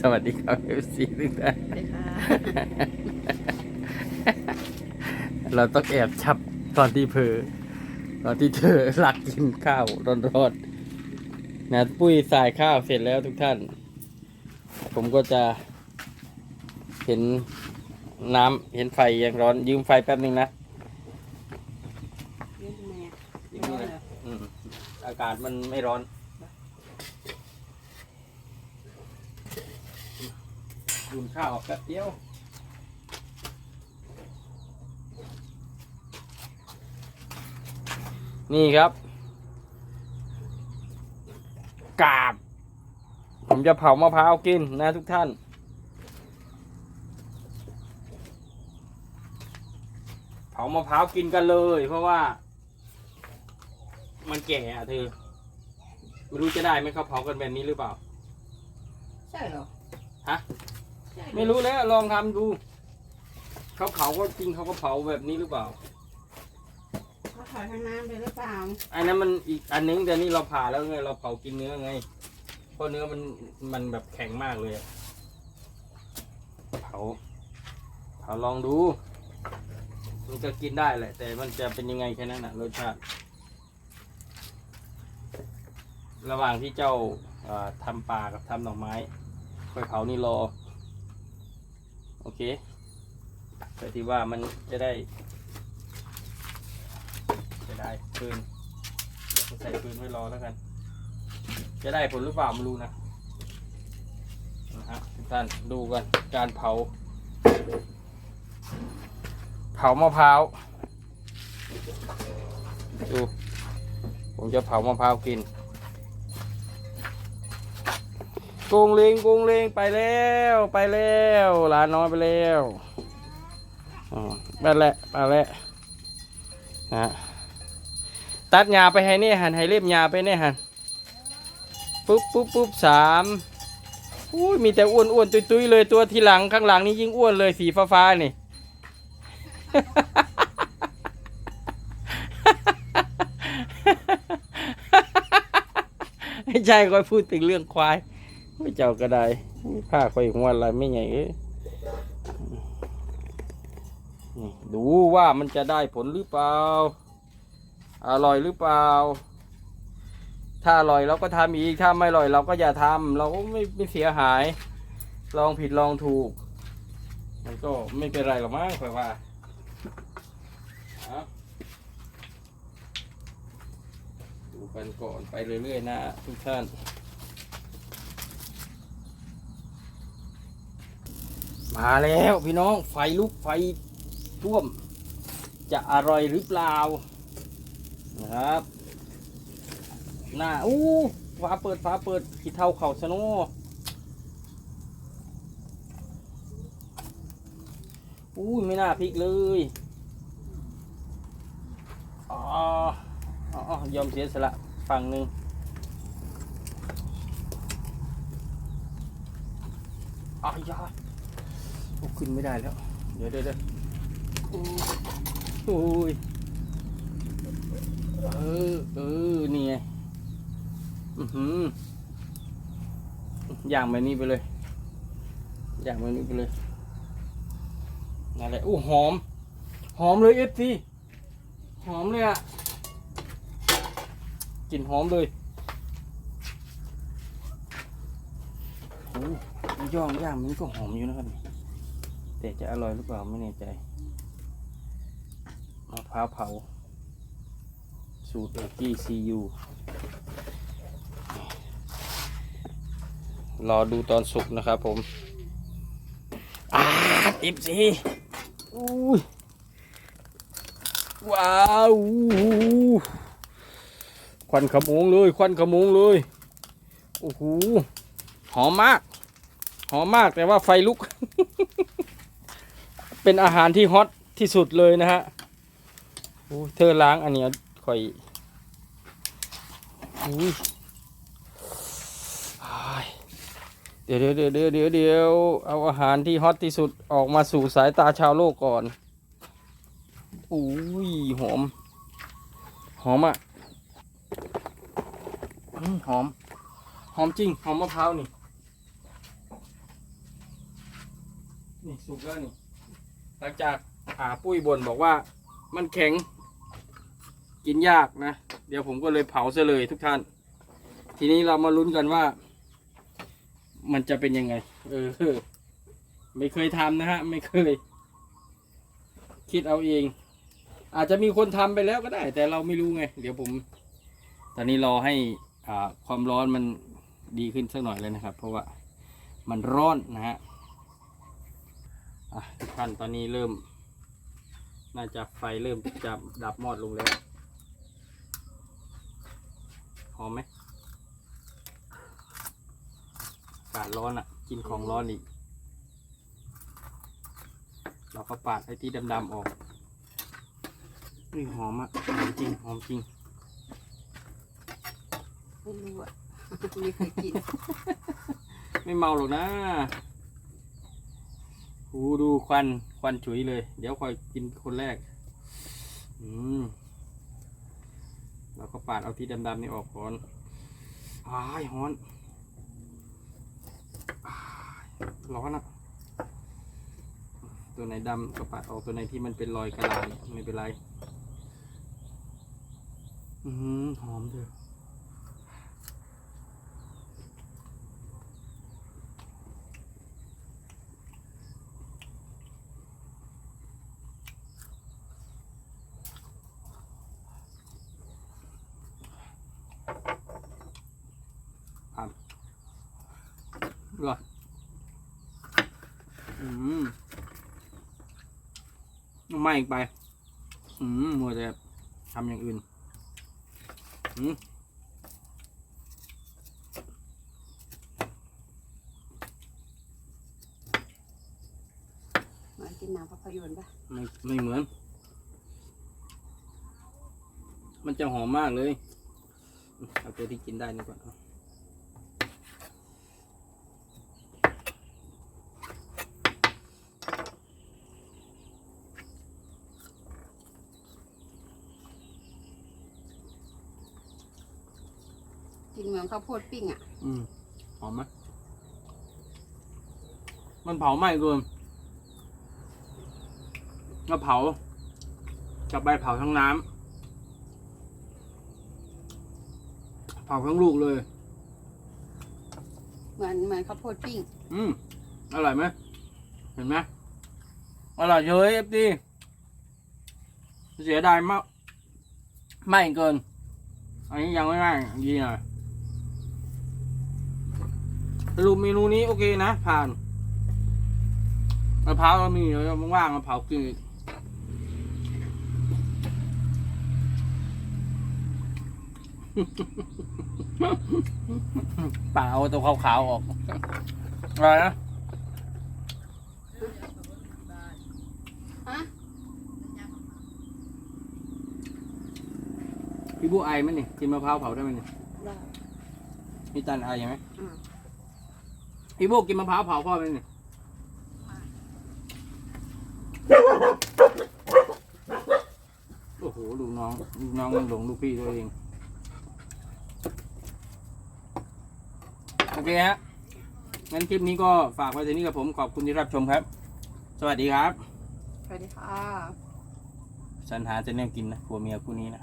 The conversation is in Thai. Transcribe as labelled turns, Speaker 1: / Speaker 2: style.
Speaker 1: สวัสดีครับเอฟซีทุกท่าน
Speaker 2: เลยค่ะ
Speaker 1: เราต้องแอบชับตอนที่เพอตอนที่เธอหลักกินข้าวร้อนๆนะปุ้ยสายข้าวเสร็จแล้วทุกท่าน ผมก็จะ เห็นน้ำเห็นไฟยังร้อน ยืมไฟแป๊บนึงนะ
Speaker 2: ยืมแม่
Speaker 1: ยืมนี่นะอืมอากาศมันไม่ร้อน ยืมข้าวแป๊บเดียวนี่ครับ กาบ ผมจะเผามะพร้าวกินนะทุกท่าน เผามะพร้าวกินกันเลย เพราะว่า มันแก่อะเธอไม่รู้จะได้ไหมเขาเผากันแบบนี้หรือเปล่า
Speaker 2: ใช่เหรอ
Speaker 1: ฮะ
Speaker 2: ใช่เหอ
Speaker 1: ไม่รู้แล้วลองทำดู เขาเผาก็จริงเขาก็เผาแบบนี้หรือเปล่า
Speaker 2: เขาขอทางน้ำเลยหรือเปล่า
Speaker 1: อันนั้นมันอีกอันนึงแต่นี่เราผ่าแล้วไงเราเผากินเนื้อไงเพราะเนื้อมันมันแบบแข็งมากเลยอะเผาเผาลองดูมันก็กินได้แหละ แต่มันจะเป็นยังไงแค่นั้นนะรสชาติ ระหว่างที่เจ้าเอ่อทำปลากับทำหน่อไม้ค่อยเผานี่รอ โอเคเพื่อที่ว่ามันจะได้ จะได้ปืนเดี๋ยวผมใส่ปืนไว้รอแล้วกัน จะได้ผลหรือเปล่าไม่รู้นะนะฮะทุกท่านดูกันการเผา เผามะพร้าวดูผมจะเผามะพร้าวกิน กงเลงกงเลงไปแล้วไปแล้วหลานน้อยไปแล้วอ๋อไปแล้วไปแล้วนะตัดหญ้าไปให้เนี่ยหันให้เล็บหญ้าไปเนี่ยหันปุ๊บปุ๊บปุ๊บสามอุ้ยมีแต่อ้วนอ้วนตุยตุยเลยตัวที่หลังข้างหลังนี่ยิ่งอ้วนเลยสีฟ้าฟ้านี่ไม่ใช่คอยพูดถึงเรื่องควาย ไม่เจ้าก็ได้ผ้าคอยหัวอะไรไม่ใหญ่เอ้ยดูว่ามันจะได้ผลหรือเปล่า อร่อยหรือเปล่า ถ้าอร่อยเราก็ทำอีก ถ้าไม่อร่อยเราก็อย่าทำเราก็ไม่ไม่เสียหาย ลองผิดลองถูก มันก็ไม่เป็นไรหรอกมั้งค่อยว่าเอาดูกันก่อนไปเรื่อยๆนะทุกท่าน มาแล้วพี่น้องไฟลุกไฟท่วม จะอร่อยหรือเปล่านะครับหน้าอู้ฟ้าเปิดฟ้าเปิดขีเท่าเข่าชะโนอู้ไม่น่าพลิกเลยอ๋อยอมเสียสละฝั่งหนึ่งอายา ขึ้นไม่ได้แล้ว เดี๋ยวเดี๋ยวเดี๋ยวอู้อู้ยเออเออนี่ไงอือหือย่างแบบนี้ไปเลย อย่างแบบนี้ไปเลยนั่นแหละอู้หอม หอมเลยเอฟซีหอมเลยอะกลิ่นหอมเลยโอ้ย่องย่างมันก็หอมอยู่นะครับ แต่จะอร่อยหรือเปล่าไม่แน่ใจมะพร้าวเผา สูตร GCU รอดูตอนสุกนะครับผมอาติบสิอุ้ยว้าวควันขมงเลยควันขมงเลยโอ้โหหอมมาก หอมมากแต่ว่าไฟลุก เป็นอาหารที่ฮอตที่สุดเลยนะฮะโอ้เธอล้างอันเนี้ยค่อยอุ้ยเดี๋ยวเดี๋ยวเดี๋ยวเดี๋ยวเดี๋ยวเอาอาหารที่ฮอตที่สุดออกมาสู่สายตาชาวโลกก่อนอุ้ยหอม หอมอะหอม หอมจริง หอมมะพร้าวนี่ นี่สุกแล้วนี่ หลังจากอ่าปุ้ยบนบอกว่ามันแข็งกินยากนะ เดี๋ยวผมก็เลยเผาซะเลยทุกท่าน ทีนี้เรามาลุ้นกันว่า มันจะเป็นยังไง เออ ไม่เคยทำนะฮะ ไม่เคย คิดเอาเอง อาจจะมีคนทำไปแล้วก็ได้ แต่เราไม่รู้ไง เดี๋ยวผม ตอนนี้รอให้อ่าความร้อนมันดีขึ้นสักหน่อยเลยนะครับ เพราะว่ามันร้อนนะฮะ อะทุกท่านตอนนี้เริ่ม น่าจะไฟเริ่มจะดับมอดลงแล้วหอมไหมอากาศร้อนอะ กินของร้อนอีก เราก็ปาดไอ้ที่ดำๆออกนี่หอมอะหอมจริงหอมจริง
Speaker 2: ไม่รู้อะไม่เคยกิน
Speaker 1: ไม่เมาหรอกนะ หูดูควันควันฉุยเลย เดี๋ยวคอยกินคนแรก อืมเราก็ปาดเอาที่ดำๆนี่ออกก่อนอ้ายฮ้อนร้อนอะตัวไหนดำก็ปาดออกตัวไหนที่มันเป็นรอยกระลายไม่เป็นไร อือหือหอมเถอะ เหรออืมไม่อีกไป อืมมัวแต่ทำอย่างอื่น อืม
Speaker 2: มากินหนังภาพยนตร์ปะ
Speaker 1: ไม่ไม่เหมือน มันจะหอมมากเลย เอาตัวที่กินได้นี่ก่อน อา
Speaker 2: กินเหมือนข้าวโพดปิ้งอะ
Speaker 1: อืมหอมไหมมันเผาไหม้เกินก็เผากับใบเผาทั้งน้ำเผาทั้งลูกเลย
Speaker 2: เหมือนเหมือนข้าวโพดปิ้ง
Speaker 1: อืมอร่อยไหมเห็นไหมอร่อยเฉยเอฟดีเสียดายมากไม่เกิน อันนี้ยังไม่ไหม้ดีหน่อย สรุปเมนูนี้โอเคนะ ผ่านมะพร้าวเรามีเดี๋ยวว่างๆมาเผากินอีกป่าเอาตัวขาวๆออก อะไรนะ
Speaker 2: ฮะ
Speaker 1: พี่บูไอไหมนี่กินมะพร้าวเผาได้ไหมนี่
Speaker 2: ได้
Speaker 1: พี่ตันไอไหม
Speaker 2: อืม
Speaker 1: พี่บูกินมะพร้าวเผาพ่อไหมนี่โอ้โหลูกน้องลูกน้องมันหลงลูกพี่ตัวเองโอเคฮะงั้นคลิปนี้ก็ฝากไว้ที่นี้กับผมขอบคุณที่รับชมครับ สวัสดีครับ
Speaker 2: สวัสดีค่ะ
Speaker 1: สันหาจะแนวกินนะผัวเมียคู่นี้นะ